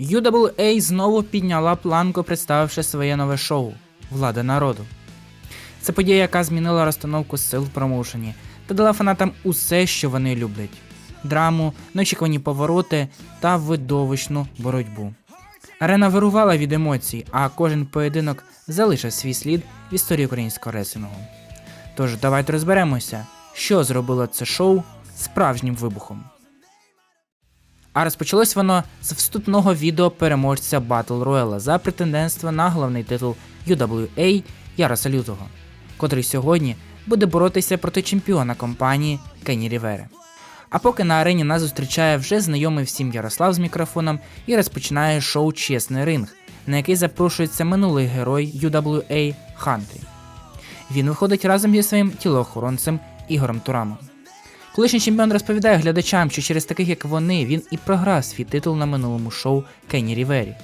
UWA знову підняла планку, представивши своє нове шоу Влада народу. Це подія, яка змінила розстановку сил в промоушені та дала фанатам усе, що вони люблять: драму, неочікувані повороти та видовищну боротьбу. Арена вирувала від емоцій, а кожен поєдинок залишив свій слід в історії українського реслінгу. Тож давайте розберемося, що зробило це шоу справжнім вибухом. А розпочалось воно з вступного відео переможця Battle Royale за претендентство на головний титул UWA Яроса Лютого, котрий сьогодні буде боротися проти чемпіона компанії Кенні Рівери. А поки на арені нас зустрічає вже знайомий всім Ярослав з мікрофоном і розпочинає шоу Чесний ринг, на який запрошується минулий герой UWA Хантрі. Він виходить разом зі своїм тілоохоронцем Ігорем Турамом. Колишній чемпіон розповідає глядачам, що через таких як вони він і програв свій титул на минулому шоу Кенні Рівері.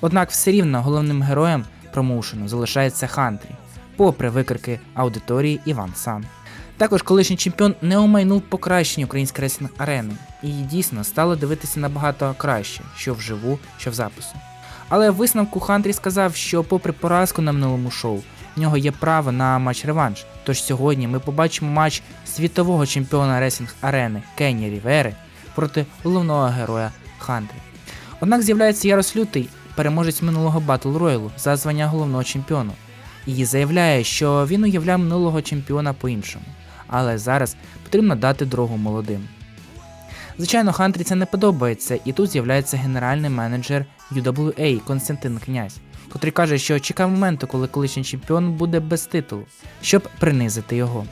Однак все рівно головним героєм промоушену залишається Хантрі, попри викрики аудиторії Іван Сан. Також колишній чемпіон не омайнув покращення української реслінг арени, і її дійсно стало дивитися набагато краще, що вживу, що в запису. Але в висновку Хантрі сказав, що попри поразку на минулому шоу, в нього є право на матч-реванш. Тож сьогодні ми побачимо матч світового чемпіона реслінг арени Кенні Рівери проти головного героя Хантрі. Однак з'являється Ярос Лютий, переможець минулого Батл Роялу за звання головного чемпіона, і заявляє, що він уявляв минулого чемпіона по-іншому, але зараз потрібно дати дорогу молодим. Звичайно, Хантрі це не подобається, і тут з'являється генеральний менеджер UWA Константин Князь, котрий каже, що чекав моменту, коли колишній чемпіон буде без титулу, щоб принизити його.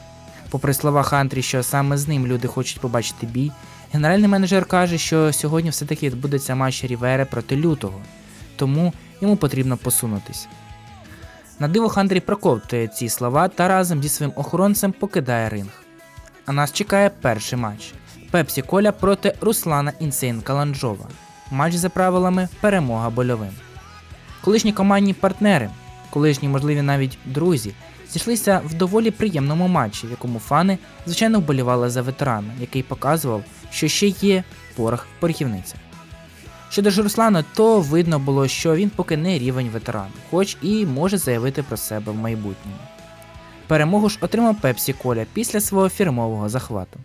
Попри слова Хантрі, що саме з ним люди хочуть побачити бій, генеральний менеджер каже, що сьогодні все-таки відбудеться матч Рівери проти лютого, тому йому потрібно посунутись. На диво Хандрі проковтує ці слова та разом зі своїм охоронцем покидає ринг. А нас чекає перший матч: Пепсі Коля проти Руслана Інсейн Каланджова. Матч за правилами перемога больовим. Колишні командні партнери, колишні, можливі навіть друзі, зійшлися в доволі приємному матчі, в якому фани, звичайно, вболівали за ветерана, який показував, що ще є порох в порохівницях. Щодо ж Руслана, то видно було, що він поки не рівень ветерана, хоч і може заявити про себе в майбутньому. Перемогу ж отримав Пепсі Коля після свого фірмового захвату.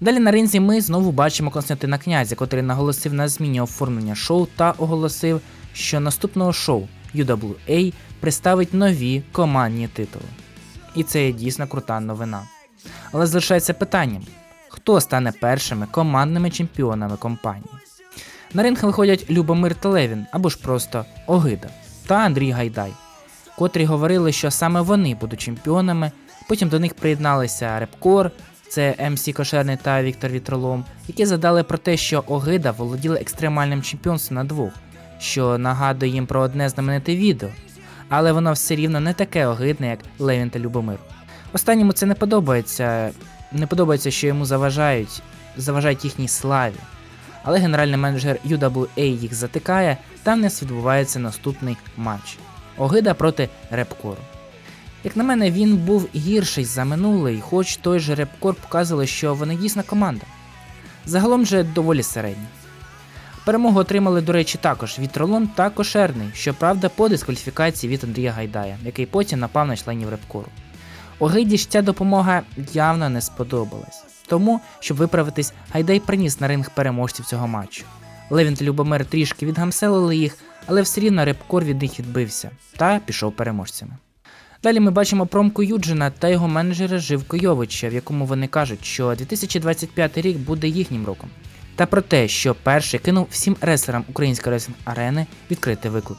Далі на ринзі ми знову бачимо Константина Князя, котрий наголосив на зміні оформлення шоу та оголосив, що наступного шоу UWA представить нові командні титули. І це є дійсно крута новина. Але залишається питанням: хто стане першими командними чемпіонами компанії? На ринг виходять Любомир Телевін або ж просто Огида та Андрій Гайдай, котрі говорили, що саме вони будуть чемпіонами. Потім до них приєдналися Репкор, це МС Кошерний та Віктор Вітролом, які задали про те, що Огида володіли екстремальним чемпіонством на двох, що нагадує їм про одне знамените відео. Але воно все рівно не таке огидне, як Левін та Любомир. Останньому це не подобається. Не подобається, що йому заважають, заважають їхній славі. Але генеральний менеджер UWA їх затикає, та в нас відбувається наступний матч. Огида проти Репкору. Як на мене, він був гірший за минулий, хоч той же Репкор показували, що вони дійсна команда. Загалом же доволі середні. Перемогу отримали, до речі, також Вітролом та Кошерний, щоправда, по дискваліфікації від Андрія Гайдая, який потім напав на членів Репкору. Огиді ж ця допомога явно не сподобалась. Тому, щоб виправитись, Гайдай приніс на ринг переможців цього матчу. Левін та Любомир трішки відгамселили їх, але все рівно Репкор від них відбився та пішов переможцями. Далі ми бачимо промку Юджина та його менеджера Живко Йовича, в якому вони кажуть, що 2025 рік буде їхнім роком. Та про те, що перший кинув всім реслерам української реслінг арени відкритий виклик.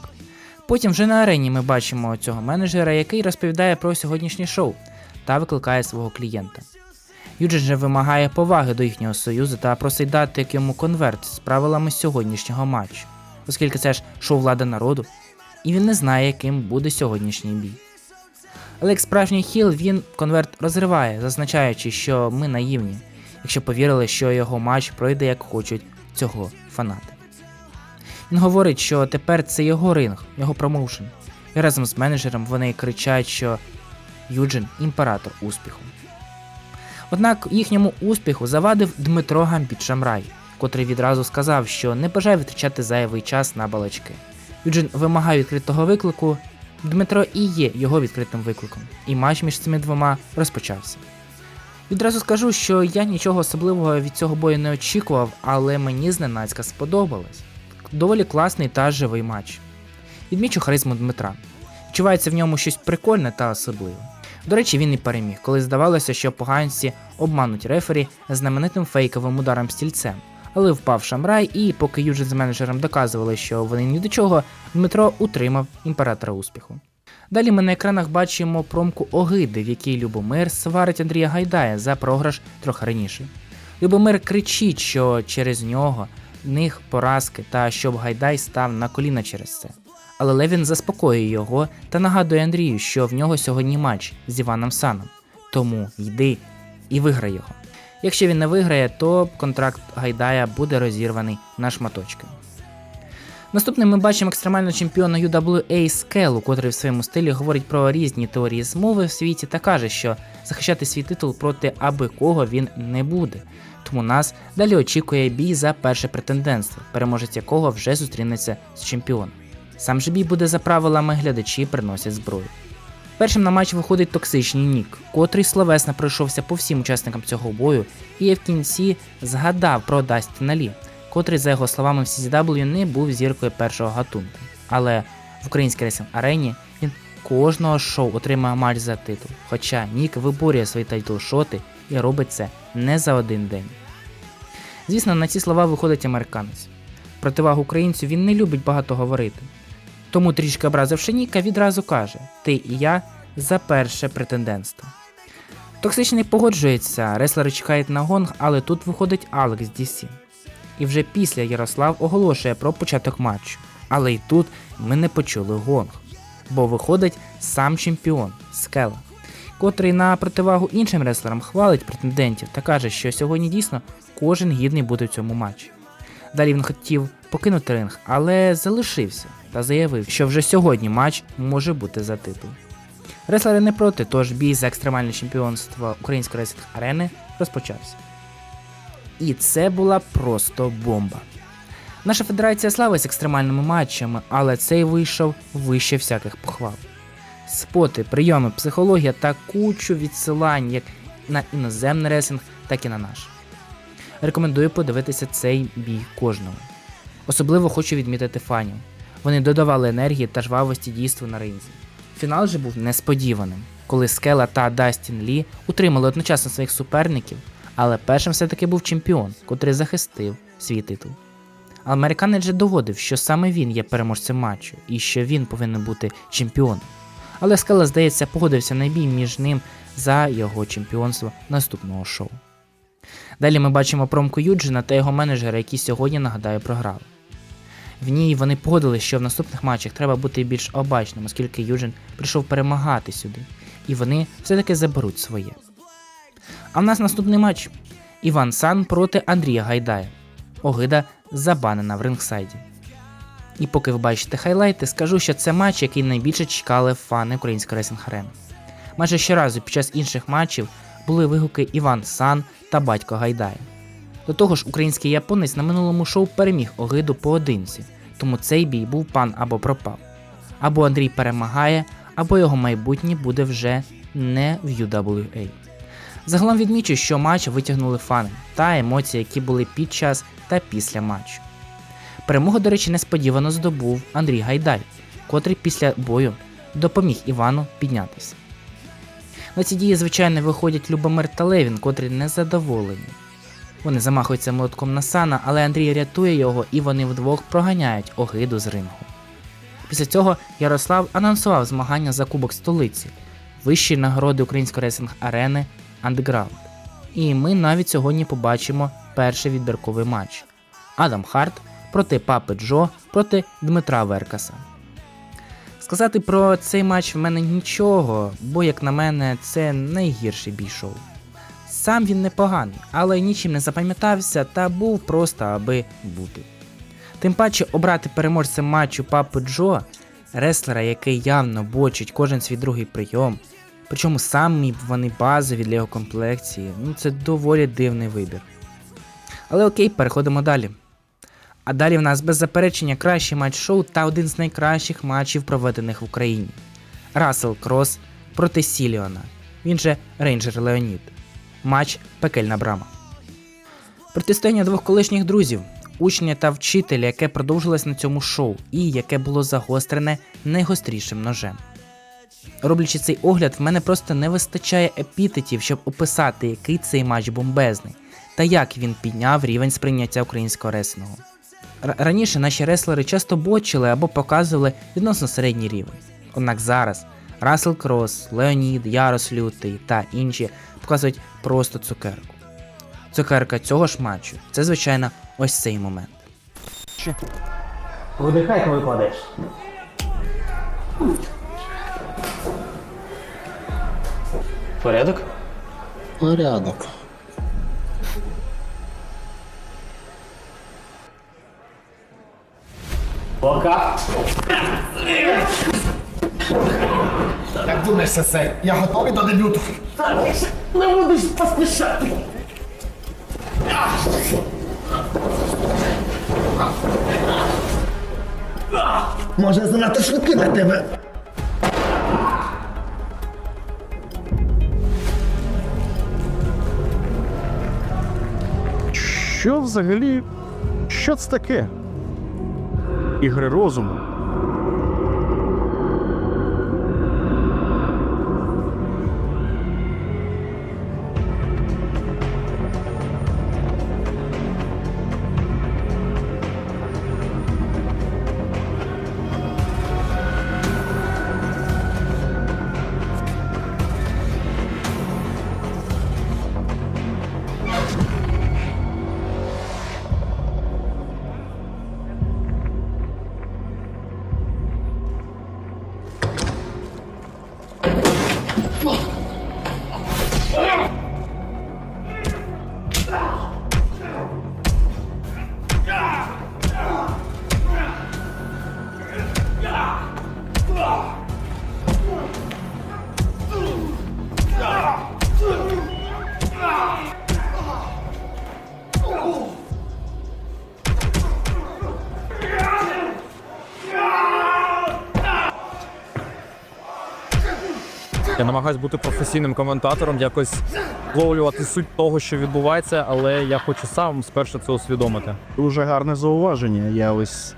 Потім вже на арені ми бачимо цього менеджера, який розповідає про сьогоднішнє шоу та викликає свого клієнта. Юджин же вимагає поваги до їхнього союзу та просить дати йому конверт з правилами сьогоднішнього матчу, оскільки це ж шоу влада народу, і він не знає, яким буде сьогоднішній бій. Але як справжній хіл він конверт розриває, зазначаючи, що ми наївні, якщо повірили, що його матч пройде як хочуть цього фанати. Він говорить, що тепер це його ринг, його промоушен, і разом з менеджером вони кричать, що Юджин імператор успіху. Однак їхньому успіху завадив Дмитро Гамбіт Шамрай, котрий відразу сказав, що не бажає витрачати зайвий час на балачки. Юджин вимагає відкритого виклику. Дмитро і є його відкритим викликом, і матч між цими двома розпочався. Відразу скажу, що я нічого особливого від цього бою не очікував, але мені зненацька сподобалось. Доволі класний та живий матч. Відмічу харизму Дмитра. Відчувається в ньому щось прикольне та особливе. До речі, він і переміг, коли здавалося, що поганці обмануть рефері знаменитим фейковим ударом стільцем. Але впав Шамрай, і поки Юджин з менеджером доказували, що вони ні до чого, Дмитро утримав імператора успіху. Далі ми на екранах бачимо промку Огиди, в якій Любомир сварить Андрія Гайдая за програш трохи раніше. Любомир кричить, що через нього в них поразки та щоб Гайдай став на коліна через це. Але Левін заспокоює його та нагадує Андрію, що в нього сьогодні матч з Іваном Саном. Тому йди і виграй його. Якщо він не виграє, то контракт Гайдая буде розірваний на шматочки. Наступним ми бачимо екстремального чемпіона UWA Скелу, котрий в своєму стилі говорить про різні теорії змови в світі та каже, що захищати свій титул проти аби кого він не буде. Тому нас далі очікує бій за перше претендентство, переможець якого вже зустрінеться з чемпіоном. Сам же бій буде за правилами глядачі приносять зброю. Першим на матч виходить токсичний Нік, котрий словесно пройшовся по всім учасникам цього бою і в кінці згадав про Дастіна Лі, котрий, за його словами, в CZW не був зіркою першого гатунку. Але в українській ресінг арені він кожного шоу отримає матч за титул. Хоча Нік виборює свої тайтл-шоти і робить це не за один день. Звісно, на ці слова виходить американець. Противагу українцю він не любить багато говорити. Тому трішки образивши Ніка, відразу каже: Ти і я за перше претендентство. Токсичний погоджується, реслери чекають на гонг, але тут виходить Алекс DC. І вже після Ярослав оголошує про початок матчу. Але й тут ми не почули гонг. Бо виходить сам чемпіон Скела, котрий на противагу іншим реслерам хвалить претендентів та каже, що сьогодні дійсно кожен гідний буде в цьому матчі. Далі він хотів покинути ринг, але залишився та заявив, що вже сьогодні матч може бути за титул. Реслери не проти, тож бій за екстремальне чемпіонство української ресінг арени розпочався. І це була просто бомба. Наша федерація славить екстремальними матчами, але цей вийшов вище всяких похвал. Споти, прийоми, психологія та кучу відсилань як на іноземний ресинг, так і на наш. Рекомендую подивитися цей бій кожному. Особливо хочу відмітити фанів. Вони додавали енергії та жвавості дійству на ринзі. Фінал же був несподіваним, коли Скела та Дастін Лі утримали одночасно своїх суперників, але першим все-таки був чемпіон, котрий захистив свій титул. Американець же доводив, що саме він є переможцем матчу і що він повинен бути чемпіоном. Але Скела, здається, погодився на бій між ним за його чемпіонство наступного шоу. Далі ми бачимо промку Юджина та його менеджера, які сьогодні, нагадаю, програли. В ній вони погодились, що в наступних матчах треба бути більш обачним, оскільки Юджин прийшов перемагати сюди, і вони все-таки заберуть своє. А в нас наступний матч: Іван Сан проти Андрія Гайдая. Огида забанена в рингсайді. І поки ви бачите хайлайти, скажу, що це матч, який найбільше чекали фани української ресінг арени. Майже щоразу під час інших матчів були вигуки Іван Сан та батько Гайдая. До того ж, український японець на минулому шоу переміг Огиду поодинці, тому цей бій був пан або пропав. Або Андрій перемагає, або його майбутнє буде вже не в UWA. Загалом відмічу, що матч витягнули фани та емоції, які були під час та після матчу. Перемогу, до речі, несподівано здобув Андрій Гайдай, котрий після бою допоміг Івану піднятися. На ці дії, звичайно, виходять Любомир та Левін, котрі незадоволені. Вони замахуються молотком на Сана, але Андрій рятує його і вони вдвох проганяють огиду з рингу. Після цього Ярослав анонсував змагання за Кубок столиці, вищі нагороди української ресинг арени Underground. І ми навіть сьогодні побачимо перший відбірковий матч: Адам Харт проти Папи Джо проти Дмитра Веркаса. Сказати про цей матч в мене нічого, бо, як на мене, це найгірший бій шоу. Сам він непоганий, але нічим не запам'ятався та був просто аби бути. Тим паче обрати переможцем матчу Папу Джо, реслера, який явно бочить кожен свій другий прийом, причому самі вони базові для його комплекції, ну це доволі дивний вибір. Але окей, переходимо далі. А далі в нас без заперечення кращий матч шоу та один з найкращих матчів, проведених в Україні. Рассел Крос проти Сіліона, він же Рейнджер Леонід. Матч Пекельна брама. Протистояння двох колишніх друзів, учня та вчителя, яке продовжилось на цьому шоу, і яке було загострене найгострішим ножем. Роблячи цей огляд, в мене просто не вистачає епітетів, щоб описати, який цей матч бомбезний, та як він підняв рівень сприйняття українського реслінгу. Раніше наші реслери часто бочили або показували відносно середній рівень. Однак зараз Рассел Крос, Леонід, Ярос Лютий та інші показують просто цукерку. Цукерка цього ж матчу це, звичайно, ось цей момент. Видихай, коли кладеш. Порядок? Порядок. Пока. Як думаєш, це? Я готовий до дебюту. Не будеш поспішати. Може, занадто швидкий для тебе. Що взагалі? Що це таке? Ігри розуму. Намагаюсь бути професійним коментатором, якось вловлювати суть того, що відбувається, але я хочу сам спершу це усвідомити. Дуже гарне зауваження. Я ось.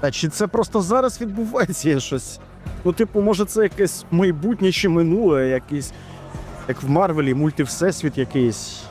А чи це просто зараз відбувається щось? Ну, типу, може, це якесь майбутнє чи минуле, якийсь. Як в Марвелі, мультивсесвіт якийсь.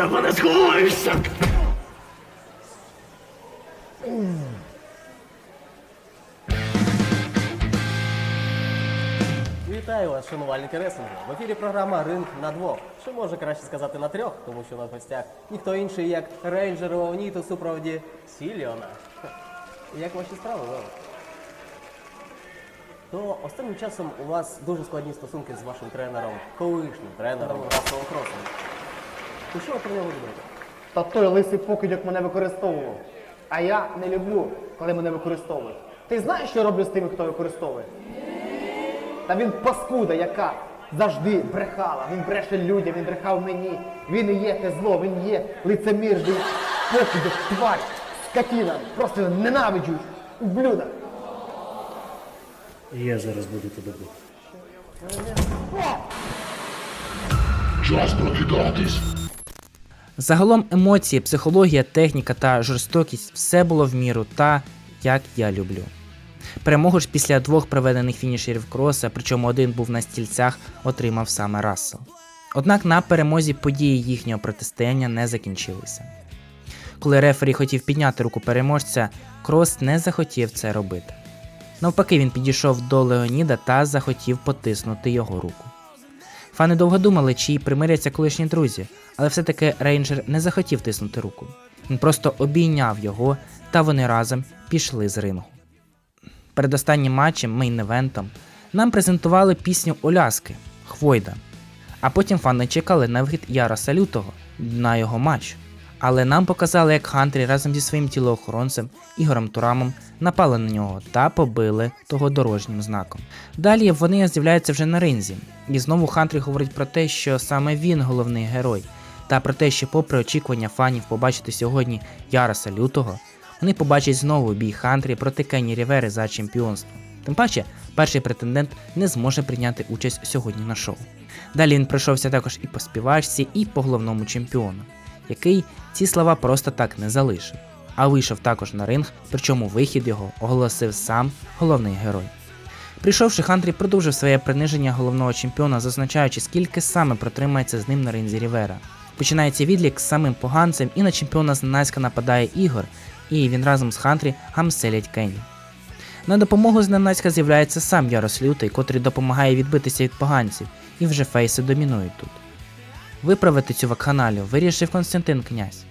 Самого себе не сховаєшся. Вітаю вас, шанувальники реслінгу. В ефірі програма Ринг на двох. Чи може краще сказати на трьох, тому що на гостях ніхто інший, як рейнджер Леонід у супроводі Сіліона. Як ваші справи, Лео? То останнім часом у вас дуже складні стосунки з вашим тренером, колишнім тренером Расселом Кросом. То що ви про нього думаєте? Та той лисий покидьок мене використовував. А я не люблю, коли мене використовують. Ти знаєш, що я роблю з тими, хто використовує? Та він паскуда, яка завжди брехала. Він бреше людям, він брехав мені. Він і є те зло, він є лицемір, він покидьок, тварь, скотіна. Просто ненавиджу, ублюдок. Я зараз буду тебе бити. Загалом емоції, психологія, техніка та жорстокість все було в міру та як я люблю. Перемогу ж після двох проведених фінішерів кроса, причому один був на стільцях, отримав саме Рассел. Однак на перемозі події їхнього протистояння не закінчилися. Коли рефері хотів підняти руку переможця, Крос не захотів це робити. Навпаки, він підійшов до Леоніда та захотів потиснути його руку. Фани довго думали, чи примиряться колишні друзі, але все-таки рейнджер не захотів тиснути руку. Він просто обійняв його, та вони разом пішли з рингу. Перед останнім матчем, мейн-евентом, нам презентували пісню Оляски Хвойда. А потім фани чекали на вихід Яраса Лютого на його матч. Але нам показали, як Хантрі разом зі своїм тілоохоронцем Ігорем Турамом напали на нього та побили того дорожнім знаком. Далі вони з'являються вже на ринзі, і знову Хантрі говорить про те, що саме він головний герой, та про те, що, попри очікування фанів побачити сьогодні Яраса Лютого, вони побачать знову бій Хантрі проти Кенні Рівери за чемпіонство. Тим паче, перший претендент не зможе прийняти участь сьогодні на шоу. Далі він пройшовся також і по співачці, і по головному чемпіону, який ці слова просто так не залишив, а вийшов також на ринг, причому вихід його оголосив сам головний герой. Прийшовши, Хантрі продовжив своє приниження головного чемпіона, зазначаючи, скільки саме протримається з ним на ринзі Рівера. Починається відлік з самим поганцем, і на чемпіона зненацька нападає Ігор, і він разом з Хантрі гамселять Кенні. На допомогу зненацька з'являється сам Ярос Лютий, котрий допомагає відбитися від поганців, і вже фейси домінують тут. Виправити цю вакханалію вирішив Константин Князь.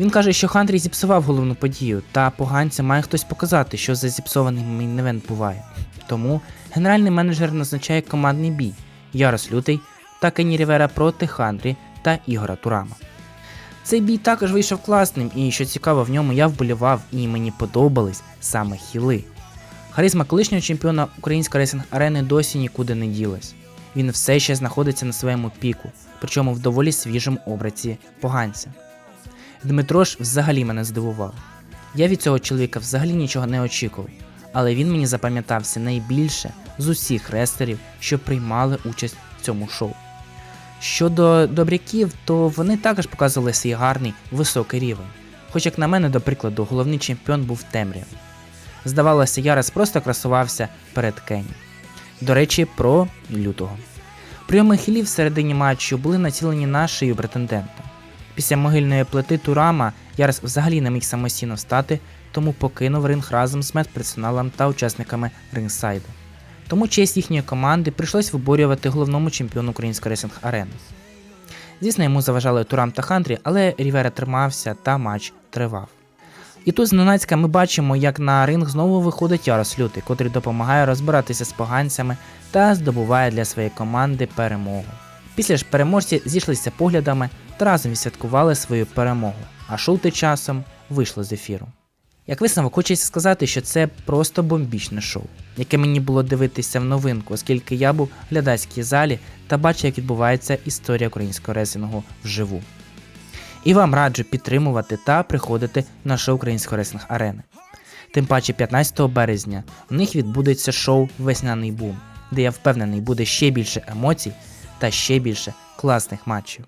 Він каже, що Хантрі зіпсував головну подію, та поганцям має хтось показати, що за зіпсований мейн-евент буває. Тому генеральний менеджер назначає командний бій Ярос Лютий та Кенні Рівера проти Хантрі та Ігора Турама. Цей бій також вийшов класним, і що цікаво, в ньому я вболівав і мені подобались саме хіли. Харизма колишнього чемпіона української рейсинг арени досі нікуди не ділась. Він все ще знаходиться на своєму піку, причому в доволі свіжому обраці поганця. Дмитро ж взагалі мене здивував. Я від цього чоловіка взагалі нічого не очікував, але він мені запам'ятався найбільше з усіх рестерів, що приймали участь в цьому шоу. Щодо добряків, то вони також показували свій гарний високий рівень. Хоч, як на мене, до прикладу, головний чемпіон був темрявий. Здавалося, Ярес просто красувався перед Кенні. До речі, про лютого. Прийоми хілів всередині матчу були націлені на шию претендента. Після могильної плити Турама Ярес взагалі не міг самостійно встати, тому покинув ринг разом з медперсоналом та учасниками рингсайду. Тому честь їхньої команди прийшлось виборювати головному чемпіону української ресинг арени. Звісно, йому заважали Турам та Хантрі, але Рівера тримався та матч тривав. І тут зненацька ми бачимо, як на ринг знову виходить Ярос Лютий, котрий допомагає розбиратися з поганцями та здобуває для своєї команди перемогу. Після ж переможці зійшлися поглядами та разом відсвяткували свою перемогу, а шоу часом вийшло з ефіру. Як висновок, хочеться сказати, що це просто бомбічне шоу, яке мені було дивитися в новинку, оскільки я був в глядацькій залі та бачив, як відбувається історія українського ресінгу вживу. І вам раджу підтримувати та приходити на шоу української ресінг арени. Тим паче 15 березня в них відбудеться шоу Весняний бум, де я впевнений буде ще більше емоцій та ще більше класних матчів.